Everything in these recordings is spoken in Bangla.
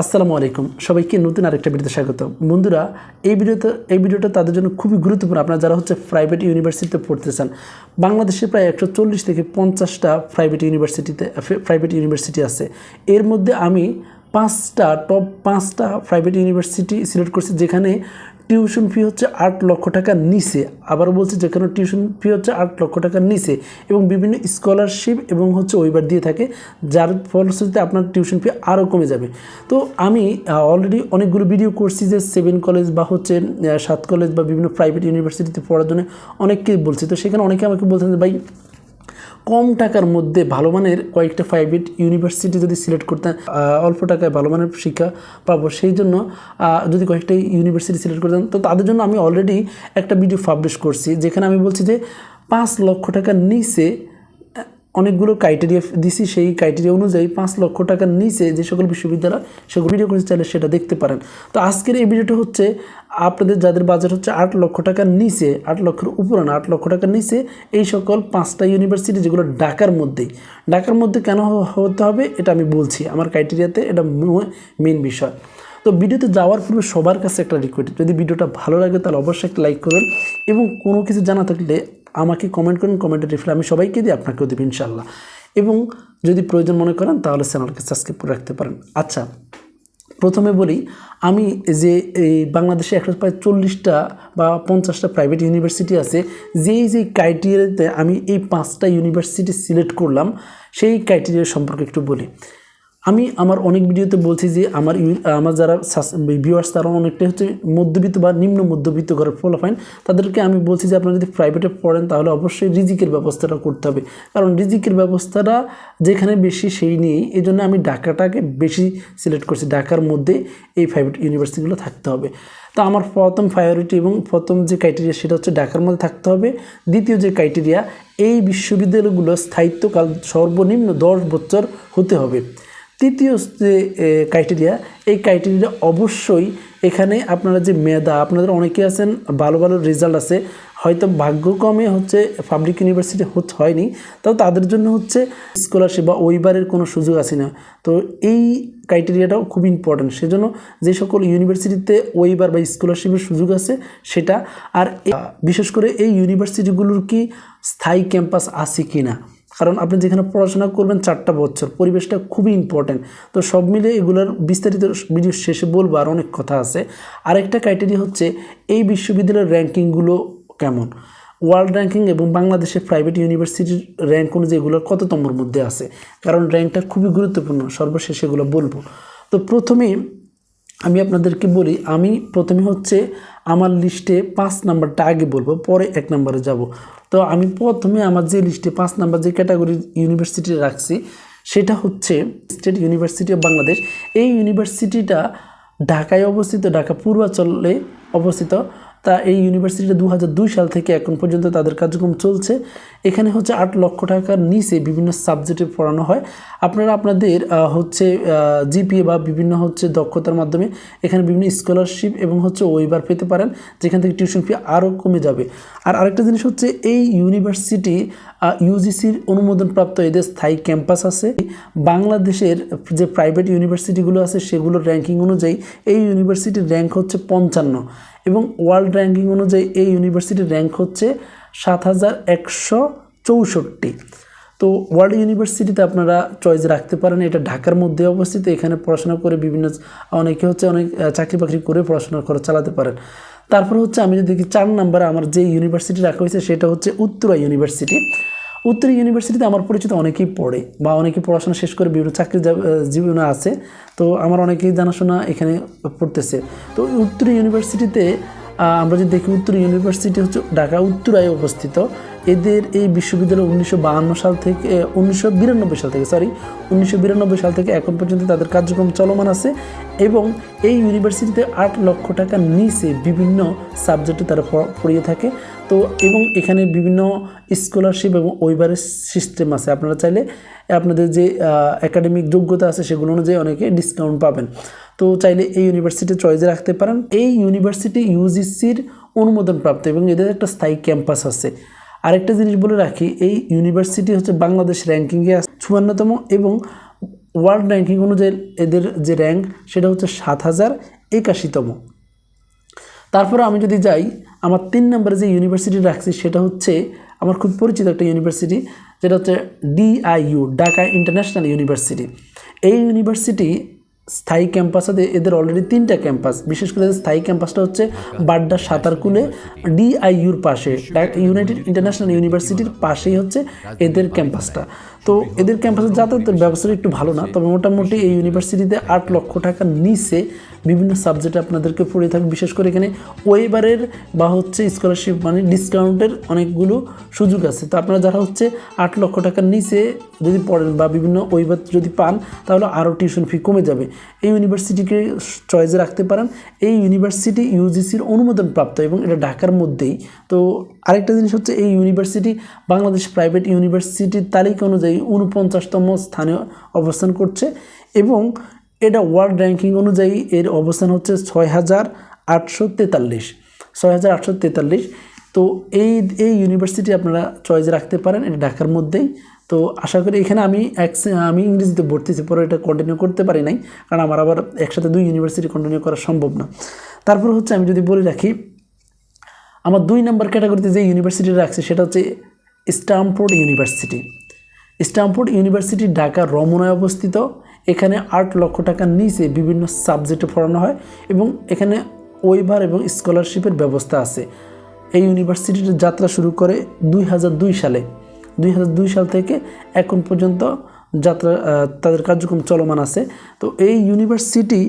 আসসালামু আলাইকুম। সবাইকে নতুন আরেকটা ভিডিওতে স্বাগত বন্ধুরা, এই ভিডিওতে, এই ভিডিওটা তাদের জন্য খুবই গুরুত্বপূর্ণ। আপনারা যারা হচ্ছে প্রাইভেট ইউনিভার্সিটিতে পড়তে চান বাংলাদেশে প্রায় একশো চল্লিশ থেকে পঞ্চাশটা প্রাইভেট ইউনিভার্সিটিতে প্রাইভেট ইউনিভার্সিটি আছে। এর মধ্যে আমি পাঁচটা টপ পাঁচটা প্রাইভেট ইউনিভার্সিটি সিলেক্ট করছি, যেখানে টিউশন ফি হচ্ছে আট লক্ষ টাকার নিচে। আবারও বলছি যেখানে টিউশন ফি হচ্ছে আট লক্ষ টাকার নিচে এবং বিভিন্ন স্কলারশিপ এবং হচ্ছে ওইবার দিয়ে থাকে, যার ফলশ্রুতিতে আপনার টিউশন ফি আরও কমে যাবে। তো আমি অলরেডি অনেকগুলো ভিডিও করছি যে সেভেন কলেজ বা হচ্ছে সাত কলেজ বা বিভিন্ন প্রাইভেট ইউনিভার্সিটিতে পড়ার জন্য অনেককেই বলছি। তো সেখানে অনেকে আমাকে বলছেন যে, ভাই কম টাকার মধ্যে ভালো মানের কয়েকটা প্রাইভেট ইউনিভার্সিটি যদি সিলেক্ট করতেন অল্প টাকায় ভালো মানের শিক্ষা পাবো, সেই জন্য যদি কয়েকটা ইউনিভার্সিটি সিলেক্ট করতেন তো তাদের জন্য আমি অলরেডি একটা ভিডিও পাবলিশ করছি, যেখানে আমি বলছি যে পাঁচ লক্ষ টাকার নিচে অনেকগুলো ক্রাইটেরিয়া দিছি, সেই ক্রাইটেরিয়া অনুযায়ী পাঁচ লক্ষ টাকার নিচে যে সকল বিশ্ববিদ্যালয় সেগুলো ভিডিও করতে চাইলে সেটা দেখতে পারেন। তো আজকের এই ভিডিওটা হচ্ছে আপনাদের যাদের বাজেট হচ্ছে আট লক্ষ টাকার নিচে, আট লক্ষের উপরে না, আট লক্ষ টাকার নিচে এই সকল পাঁচটা ইউনিভার্সিটি যেগুলো ঢাকার মধ্যেই। ঢাকার মধ্যে কেন হতে হবে এটা আমি বলছি, আমার ক্রাইটেরিয়াতে এটা মেন বিষয়। তো ভিডিওতে যাওয়ার পূর্বে সবার কাছে একটা রিকোয়েস্ট যদি ভিডিওটা ভালো লাগে তাহলে অবশ্যই একটা লাইক করবেন এবং কোনো কিছু জানা থাকলে আমাকে কমেন্ট করুন কমেন্টে রিপ্লাই আমি সবাইকে দিই, আপনাকেও দেবো ইনশাল্লাহ। এবং যদি প্রয়োজন মনে করেন, তাহলে চ্যানেলকে সাবস্ক্রাইব করে রাখতে পারেন। আচ্ছা প্রথমে বলি, আমি যে এই বাংলাদেশে একশো প্রায় চল্লিশটা বা পঞ্চাশটা প্রাইভেট ইউনিভার্সিটি আছে, যেই যেই ক্রাইটেরিয়াতে আমি এই পাঁচটা ইউনিভার্সিটি সিলেক্ট করলাম, সেই ক্রাইটেরিয়া সম্পর্কে একটু বলি। আমি আমার অনেক ভিডিওতে বলছি যে আমার আমার যারা ভিউয়ার্স তারা অনেকটাই হচ্ছে মধ্যবিত্ত বা নিম্ন মধ্যবিত্ত ঘরের ফলাফাইন তাদেরকে আমি বলছি যে আপনারা যদি প্রাইভেটে পড়েন তাহলে অবশ্যই রিজিকের ব্যবস্থাটা করতে হবে। কারণ রিজিকের ব্যবস্থাটা যেখানে বেশি সেই নিয়েই এই জন্য আমি ঢাকাটাকে বেশি সিলেক্ট করছি। ঢাকার মধ্যে এই প্রাইভেট ইউনিভার্সিটিগুলো থাকতে হবে। তো আমার প্রথম প্রায়োরিটি এবং প্রথম যে ক্রাইটেরিয়া সেটা হচ্ছে ঢাকার মধ্যে থাকতে হবে। দ্বিতীয় যে ক্রাইটেরিয়া এই বিশ্ববিদ্যালয়গুলো স্থায়িত্বকাল সর্বনিম্ন দশ বছর হতে হবে। তৃতীয় যে ক্রাইটেরিয়া এই ক্রাইটেরিয়া অবশ্যই এখানে আপনারা যে মেধা, আপনাদের অনেকে আছেন, ভালো ভালো রেজাল্ট আছে, হয়তো ভাগ্যক্রমে হচ্ছে পাবলিক ইউনিভার্সিটি হয়নি, তাও তাদের জন্য হচ্ছে স্কলারশিপ বা ওইবারের কোনো সুযোগ আছে না। তো এই ক্রাইটেরিয়াটাও খুব ইম্পর্ট্যান্ট সেজন্য যে সকল ইউনিভার্সিটিতে ওইবার বা স্কলারশিপের সুযোগ আছে, সেটা আর বিশেষ করে এই ইউনিভার্সিটিগুলোর কি স্থায়ী ক্যাম্পাস আছে কি না কারণ আপনি যেখানে পড়াশোনা করবেন চারটা বছর, পরিবেশটা খুবই ইম্পর্ট্যান্ট তো সব মিলে এগুলোর বিস্তারিত ভিডিও শেষে বলব আর অনেক কথা আছে। আরেকটা ক্রাইটেরিয়া হচ্ছে এই বিশ্ববিদ্যালয়ের র্যাঙ্কিংগুলো কেমন? ওয়ার্ল্ড র্যাঙ্কিং এবং বাংলাদেশের প্রাইভেট ইউনিভার্সিটির র্যাঙ্ক অনুযায়ী এগুলো কত নম্বর মধ্যে আছে? কারণ র্যাঙ্কটা খুবই গুরুত্বপূর্ণ, সর্বশেষ এগুলো বলব। তো প্রথমেই আমি আপনাদেরকে বলি, আমি প্রথমে হচ্ছে আমার লিস্টে পাঁচ নাম্বারটা আগে বলব, পরে এক নাম্বারে যাব। তো আমি প্রথমে আমার যে লিস্টে পাঁচ নাম্বার যে ক্যাটাগরি ইউনিভার্সিটি রাখছি, সেটা হচ্ছে স্টেট ইউনিভার্সিটি অফ বাংলাদেশ। এই ইউনিভার্সিটিটা ঢাকায় অবস্থিত, ঢাকা পূর্বাচলে অবস্থিত। তা এই ইউনিভার্সিটিটা দু হাজার দুই সাল থেকে এখন পর্যন্ত তাদের কার্যক্রম চলছে। এখানে হচ্ছে আট লক্ষ টাকার নিচে বিভিন্ন সাবজেক্টে পড়ানো হয়। আপনারা আপনাদের হচ্ছে জিপিএ বা বিভিন্ন হচ্ছে দক্ষতার মাধ্যমে এখানে বিভিন্ন স্কলারশিপ এবং হচ্ছে ওইবার পেতে পারেন, যেখান থেকে টিউশন ফি আরও কমে যাবে। আর আরেকটা জিনিস হচ্ছে এই ইউনিভার্সিটি ইউজিসির অনুমোদনপ্রাপ্ত এদের স্থায়ী ক্যাম্পাস আছে। বাংলাদেশের যে প্রাইভেট ইউনিভার্সিটিগুলো আছে, সেগুলোর র্যাঙ্কিং অনুযায়ী এই ইউনিভার্সিটির র্যাঙ্ক হচ্ছে পঞ্চান্ন এবং ওয়ার্ল্ড র্যাঙ্কিং অনুযায়ী এই ইউনিভার্সিটির র্যাঙ্ক হচ্ছে সাত হাজার একশো চৌষট্টি। তো ওয়ার্ল্ড ইউনিভার্সিটিতে আপনারা চয়েস রাখতে পারেন। এটা ঢাকার মধ্যে অবস্থিত। এখানে পড়াশোনা করে বিভিন্ন অনেকে হচ্ছে অনেক চাকরি বাকরি করে পড়াশোনা করে চালাতে পারেন। তারপর হচ্ছে আমি যদি দেখি চার নাম্বারে আমার যে ইউনিভার্সিটি রাখা হয়েছে, সেটা হচ্ছে উত্তরা ইউনিভার্সিটি উত্তরা ইউনিভার্সিটিতে আমার পরিচিত অনেকেই পড়ে বা অনেকেই পড়াশোনা শেষ করে বিভিন্ন চাকরি জীবনে আছে। তো আমার অনেকেই জানাশোনা এখানে পড়তেছে। তো উত্তরা ইউনিভার্সিটিতে আমরা যদি দেখি উত্তর ইউনিভার্সিটি হচ্ছে ঢাকা উত্তরায় অবস্থিত। এদের এই বিশ্ববিদ্যালয় উনিশশো সাল থেকে উনিশশো বিরানব্বই সাল থেকে সরি উনিশশো বিরানব্বই সাল থেকে এখন পর্যন্ত তাদের কার্যক্রম চলমান আছে এবং এই ইউনিভার্সিটিতে আট লক্ষ টাকার নিচে বিভিন্ন সাবজেক্টে তারা পড়িয়ে থাকে। তো এবং এখানে বিভিন্ন স্কলারশিপ এবং ওইবারের সিস্টেম আছে। আপনারা চাইলে আপনাদের যে একাডেমিক যোগ্যতা আছে সেগুলো অনুযায়ী অনেকে ডিসকাউন্ট পাবেন। তো চাইলে এই ইউনিভার্সিটি চয়েসে রাখতে পারেন। এই ইউনিভার্সিটি ইউজিসির অনুমোদনপ্রাপ্ত এবং এদের একটা স্থায়ী ক্যাম্পাস আছে। আরেকটা জিনিস বলে রাখি, এই ইউনিভার্সিটি হচ্ছে বাংলাদেশ র্যাঙ্কিংয়ে চুয়ান্নতম এবং ওয়ার্ল্ড র্যাঙ্কিং অনুযায়ী এদের যে র্যাঙ্ক সেটা হচ্ছে সাত হাজার একাশিতম। তারপরে আমি যদি যাই, আমার তিন নম্বরে যে ইউনিভার্সিটি রাখছি, সেটা হচ্ছে আমার খুব পরিচিত একটা ইউনিভার্সিটি যেটা হচ্ছে ডিআইইউ ঢাকা ইন্টারন্যাশনাল ইউনিভার্সিটি এই ইউনিভার্সিটি স্থায়ী ক্যাম্পাস আছে এদের অলরেডি তিনটা ক্যাম্পাস। বিশেষ করে স্থায়ী ক্যাম্পাসটা হচ্ছে বাড্ডা সাঁতারকুলে ডিআইইউর পাশে ইউনাইটেড ইন্টারন্যাশনাল ইউনিভার্সিটির পাশেই হচ্ছে এদের ক্যাম্পাসটা। তো এদের ক্যাম্পাসের যাতায়াতের ব্যবস্থাটা একটু ভালো না তবে মোটামুটি এই ইউনিভার্সিটিতে আট লক্ষ টাকার নিচে বিভিন্ন সাবজেক্টে আপনাদেরকে পড়ে থাকবে। বিশেষ করে এখানে ওয়েবারের বা হচ্ছে স্কলারশিপ মানে ডিসকাউন্টের অনেকগুলো সুযোগ আছে। তো আপনারা যারা হচ্ছে আট লক্ষ টাকার নিচে যদি পড়েন বা বিভিন্ন ওয়েবার যদি পান, তাহলে আরও টিউশন ফি কমে যাবে। এই ইউনিভার্সিটিকে চয়েসে রাখতে পারেন। এই ইউনিভার্সিটি ইউজিসির অনুমোদন প্রাপ্ত এবং এটা ঢাকার মধ্যেই। তো আরেকটা জিনিস হচ্ছে এই ইউনিভার্সিটি বাংলাদেশ প্রাইভেট ইউনিভার্সিটির তালিকা অনুযায়ী উনপঞ্চাশতম স্থানে অবস্থান করছে এবং এটা ওয়ার্ল্ড র্যাঙ্কিং অনুযায়ী এর অবস্থান হচ্ছে ছয় হাজার আটশো তেতাল্লিশ। ছয় হাজার আটশো তেতাল্লিশ। তো এই এই ইউনিভার্সিটি আপনারা চয়েসে রাখতে পারেন। এটা ঢাকার মধ্যেই। তো আশা করি এখানে আমি এক আমি ইংরেজিতে ভর্তিছি, পরে এটা কন্টিনিউ করতে পারি নাই, কারণ আমার আবার একসাথে দুই ইউনিভার্সিটি কন্টিনিউ করা সম্ভব না। তারপর হচ্ছে আমি যদি বলে রাখি, আমার দুই নম্বর ক্যাটাগরিতে যে ইউনিভার্সিটি রাখছি সেটা হচ্ছে Stamford university Stamford university Dhaka রমনায় অবস্থিত। এখানে আট লক্ষ টাকার নিচে বিভিন্ন সাবজেক্টে পড়ানো হয় এবং এখানে ওয়েভার এবং স্কলারশিপের ব্যবস্থা আছে। এই ইউনিভার্সিটির যাত্রা শুরু করে দুই হাজার দুই সালে। দুই হাজার দুই সাল থেকে এখন পর্যন্ত যাত্রা তাদের কার্যক্রম চলমান আছে। তো এই ইউনিভার্সিটি,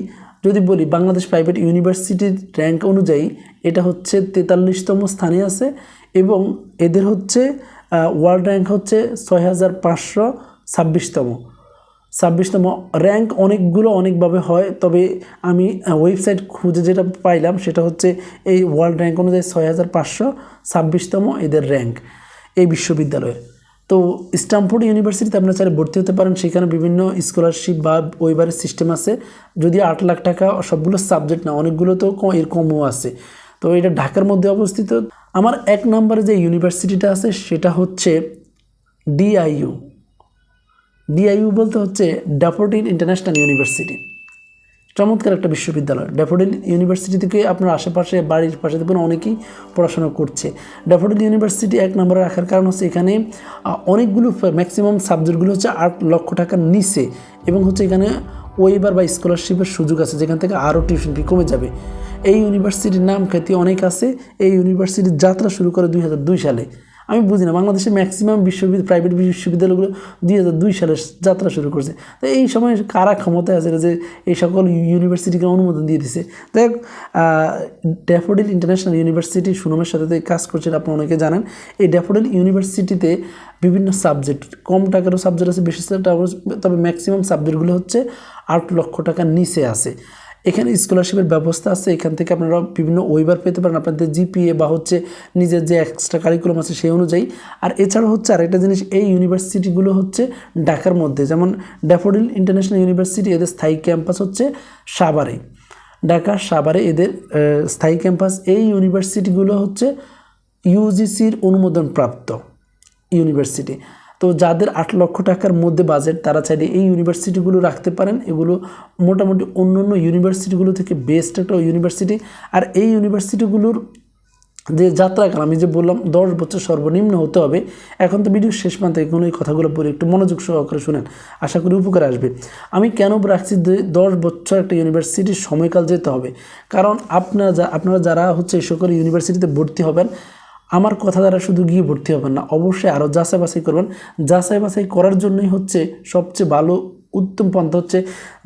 যদি বলি বাংলাদেশ প্রাইভেট ইউনিভার্সিটির র্যাঙ্ক অনুযায়ী এটা হচ্ছে তেতাল্লিশতম স্থানে আছে এবং এদের হচ্ছে ওয়ার্ল্ড র্যাঙ্ক হচ্ছে ছয় হাজার পাঁচশো ছাব্বিশতম। ছাব্বিশতম র্যাঙ্ক অনেকগুলো অনেকভাবে হয়, তবে আমি ওয়েবসাইট খুঁজে যেটা পাইলাম সেটা হচ্ছে এই ওয়ার্ল্ড র্যাঙ্ক অনুযায়ী ছয় হাজার পাঁচশো ছাব্বিশতম এদের র্যাঙ্ক এই বিশ্ববিদ্যালয়ের। তো স্টামফোর্ড ইউনিভার্সিটিতে আপনারা চাইলে ভর্তি হতে পারেন। সেখানে বিভিন্ন স্কলারশিপ বা ওয়েবারের সিস্টেম আছে। যদি আট লাখ টাকা সবগুলো সাবজেক্ট না, অনেকগুলো তো এর কমও আছে। তো এটা ঢাকার মধ্যে অবস্থিত। আমার এক নম্বরে যে ইউনিভার্সিটিটা আছে, সেটা হচ্ছে ডিআইইউ। ডিআইইউ বলতে হচ্ছে ড্যাফোডিল ইন্টারন্যাশনাল ইউনিভার্সিটি চমৎকার একটা বিশ্ববিদ্যালয়। ড্যাফোডিল ইউনিভার্সিটি থেকে আপনার আশেপাশে, বাড়ির পাশে দেখবেন অনেকেই পড়াশোনা করছে। ড্যাফোডিল ইউনিভার্সিটি এক নম্বরে রাখার কারণ হচ্ছে এখানে অনেকগুলো ম্যাক্সিমাম সাবজেক্টগুলো হচ্ছে আট লক্ষ টাকার নিচে এবং হচ্ছে এখানে ওয়েবার বা স্কলারশিপের সুযোগ আছে, যেখান থেকে আরও টিউশন ফি কমে যাবে। এই ইউনিভার্সিটির নাম খ্যাতি অনেক আছে। এই ইউনিভার্সিটির যাত্রা শুরু করে দুই হাজার দুই সালে। আমি বুঝি না, বাংলাদেশে ম্যাক্সিমাম বিশ্ববিদ্যালয় প্রাইভেট বিশ্ববিদ্যালয়গুলো দুই হাজার দুই সালে যাত্রা শুরু করছে। তো এই সময় কারা ক্ষমতায় আছে যে এই সকল ইউনিভার্সিটিকে অনুমোদন দিয়ে দিছে? হোক ড্যাফোডিল ইন্টারন্যাশনাল ইউনিভার্সিটি সুনামের সাথে কাজ করছেন আপনি অনেকে জানেন, এই ড্যাফোডিল ইউনিভার্সিটিতে বিভিন্ন সাবজেক্ট কম টাকারও সাবজেক্ট আছে, বেশি তবে ম্যাক্সিমাম সাবজেক্টগুলো হচ্ছে আট লক্ষ টাকার নিচে আছে। এখানে স্কলারশিপের ব্যবস্থা আছে, এখান থেকে আপনারা বিভিন্ন ওয়েবার পেতে পারেন। আপনাদের জিপিএ বা হচ্ছে নিজের যে এক্সট্রা কারিকুলাম আছে সেই অনুযায়ী। আর এছাড়া হচ্ছে আরেকটা জিনিস, এই ইউনিভার্সিটিগুলো হচ্ছে ঢাকার মধ্যে। যেমন ড্যাফোডিল ইন্টারন্যাশনাল ইউনিভার্সিটি এদের স্থায়ী ক্যাম্পাস হচ্ছে সাভারে। ঢাকা, সাভারে এদের স্থায়ী ক্যাম্পাস এই ইউনিভার্সিটিগুলো হচ্ছে ইউজিসির অনুমোদন প্রাপ্ত ইউনিভার্সিটি তো যাদের আট লক্ষ টাকার মধ্যে বাজেট তারা চাইলে এই ইউনিভার্সিটিগুলো রাখতে পারেন। এগুলো মোটামুটি অন্য অন্য ইউনিভার্সিটিগুলো থেকে বেস্ট একটা ইউনিভার্সিটি আর এই ইউনিভার্সিটিগুলোর যে যাত্রাকাল, আমি যে বললাম দশ বছর সর্বনিম্ন হতে হবে, এখন তো ভিডিও শেষ প্রান্তে কোনো এই কথাগুলো বলে, একটু মনোযোগ সহকারে শুনেন, আশা করি উপকার আসবে। আমি কেন রাখছি যে দশ বছর একটা ইউনিভার্সিটির সময়কাল যেতে হবে? কারণ আপনারা যা, আপনারা যারা হচ্ছে এই সকল ইউনিভার্সিটিতে ভর্তি হবেন আমার কথা দ্বারা শুধু গিয়ে ভর্তি হবেন না, অবশ্যই আরও যাচাই বাছাই করবেন। যাচাই বাছাই করার জন্যই হচ্ছে সবচেয়ে ভালো, উত্তম পন্থা হচ্ছে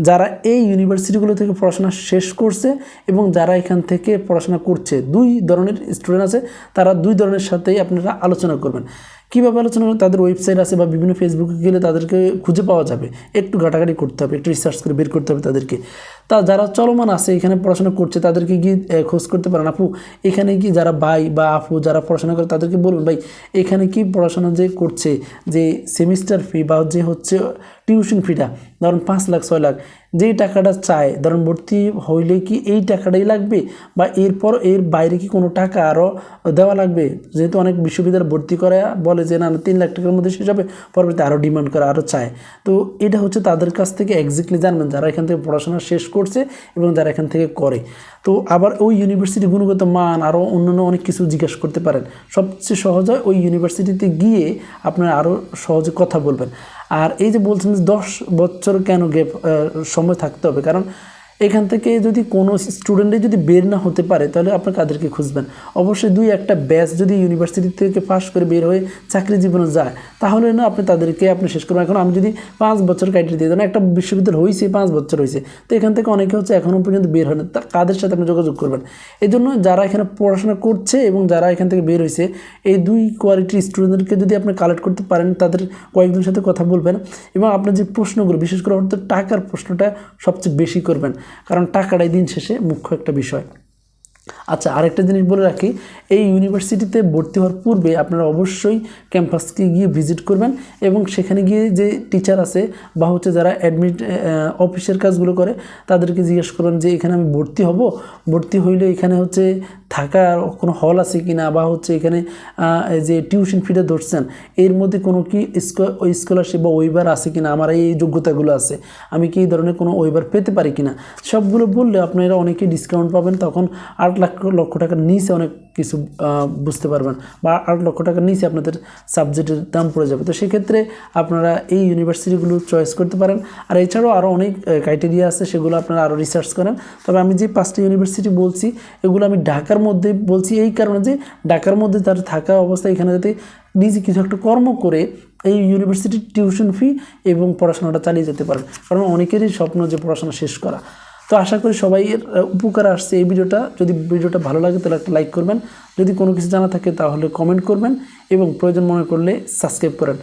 যারা এই ইউনিভার্সিটিগুলো থেকে পড়াশোনা শেষ করছে এবং যারা এখান থেকে পড়াশোনা করছে। দুই ধরনের স্টুডেন্ট আছে, তারা দুই ধরনের সাথেই আপনারা আলোচনা করবেন। কীভাবে আলোচনা করবেন? তাদের ওয়েবসাইট আছে বা বিভিন্ন ফেসবুকে গেলে তাদেরকে খুঁজে পাওয়া যাবে। একটু ঘাটাঘাটি করতে হবে, একটু রিসার্চ করে বের করতে হবে তাদেরকে। তা যারা চলমান আছে, এখানে পড়াশোনা করছে, তাদেরকে গিয়ে খোঁজ করতে পারেন। আপু, এখানে কি যারা ভাই বা আপু যারা পড়াশোনা করে, তাদেরকে বলুন, ভাই, এখানে কি পড়াশোনা যে করছে, যে সেমিস্টার ফি বা যে হচ্ছে টিউশন ফিটা ধরুন পাঁচ লাখ, ছয় লাখ, যেই টাকাটা চায়, ধরুন ভর্তি হইলে কি এই টাকাটাই লাগবে? বা এরপর এর বাইরে কি কোনো টাকা আরও দেওয়া লাগবে? যেহেতু অনেক বিশ্ববিদ্যালয় ভর্তি করে বলে যে, না তিন লাখ টাকার মধ্যে শেষ হবে। পরবর্তী আরও ডিমান্ড করে আরও চায়। তো এটা হচ্ছে তাদের কাছ থেকে এক্স্যাক্টলি জানবেন যারা এখান থেকে পড়াশোনা শেষ করছে এবং যারা এখান থেকে করে। তো আবার ওই ইউনিভার্সিটি গুণগত মান আরও অন্যান্য অনেক কিছু জিজ্ঞেস করতে পারেন। সবচেয়ে সহজ হয় ওই ইউনিভার্সিটিতে গিয়ে আপনারা আরও সহজে কথা বলবেন। আর এই যে বলছেন দশ বছর কেন গ্যাপ সময় থাকতে হবে? কারণ এখান থেকে যদি কোনো স্টুডেন্টে যদি বের না হতে পারে, তাহলে আপনার কাদেরকে খুঁজবেন। অবশ্যই দুই একটা ব্যাচ যদি ইউনিভার্সিটি থেকে পাশ করে বের হয়ে চাকরি জীবনে যায়, তাহলে না আপনি তাদেরকে আপনি শেষ করবেন। এখন আমি যদি পাঁচ বছর ক্রাইটেরিয়া দিয়ে দেন, একটা বিশ্ববিদ্যালয় হয়েছে, পাঁচ বছর হয়েছে, তো এখান থেকে অনেকে হচ্ছে এখনও পর্যন্ত বের হয় না। কাদের সাথে আপনি যোগাযোগ করবেন? এই জন্য যারা এখানে পড়াশোনা করছে এবং যারা এখান থেকে বের হয়েছে, এই দুই কোয়ালিটির স্টুডেন্টদেরকে যদি আপনি কালেক্ট করতে পারেন, তাদের কয়েকজনের সাথে কথা বলবেন এবং আপনার যে প্রশ্নগুলো, বিশেষ করে হয়তো টাকার প্রশ্নটা সবচেয়ে বেশি করবেন। কারণ টাকাটাই দিন শেষে মুখ্য একটা বিষয়। আচ্ছা আরেকটা জিনিস বলে রাখি, এই ইউনিভার্সিটিতে ভর্তি হওয়ার পূর্বে আপনারা অবশ্যই ক্যাম্পাসকে গিয়ে ভিজিট করবেন এবং সেখানে গিয়ে যে টিচার আছে বা হচ্ছে যারা অ্যাডমিট অফিসের কাজগুলো করে, তাদেরকে জিজ্ঞেস করবেন যে, এখানে আমি ভর্তি হব? ভর্তি হইলে এখানে হচ্ছে থাকার কোনো হল আছে কি না বা হচ্ছে এখানে যে টিউশন ফিটা ধরছেন, এর মধ্যে কোনো কি স্কলারশিপ বা ওইবার আছে কি না আমার এই যোগ্যতাগুলো আছে, আমি কি এই ধরনের কোনো ওইবার পেতে পারি কি না সবগুলো বললে আপনারা অনেকে ডিসকাউন্ট পাবেন, তখন আট লাখ লক্ষ টাকার নিচে অনেক কিছু বুঝতে পারবেন বা আট লক্ষ টাকার নিচে আপনাদের সাবজেক্টের দাম পড়ে যাবে। তো সেক্ষেত্রে আপনারা এই ইউনিভার্সিটিগুলো চয়েস করতে পারেন। আর এছাড়াও আরও অনেক ক্রাইটেরিয়া আছে, সেগুলো আপনারা আরও রিসার্চ করেন। তবে আমি যে পাঁচটা ইউনিভার্সিটি বলছি, এগুলো আমি ঢাকার মধ্যে বলছি এই কারণে যে ঢাকার মধ্যে তার থাকা অবস্থা এখানে যাতে নিজে কিছু একটা কর্ম করে এই ইউনিভার্সিটির টিউশন ফি এবং পড়াশোনাটা চালিয়ে যেতে পারেন। কারণ অনেকেরই স্বপ্ন যে পড়াশোনা শেষ করা। তো আশা করি সবাই উপকার আসছে এই ভিডিওটা। যদি ভিডিওটা ভালো লাগে, তাহলে একটা লাইক করবেন। যদি কোনো কিছু জানা থাকে, তাহলে কমেন্ট করবেন এবং প্রয়োজন মনে করলে সাবস্ক্রাইব করেন।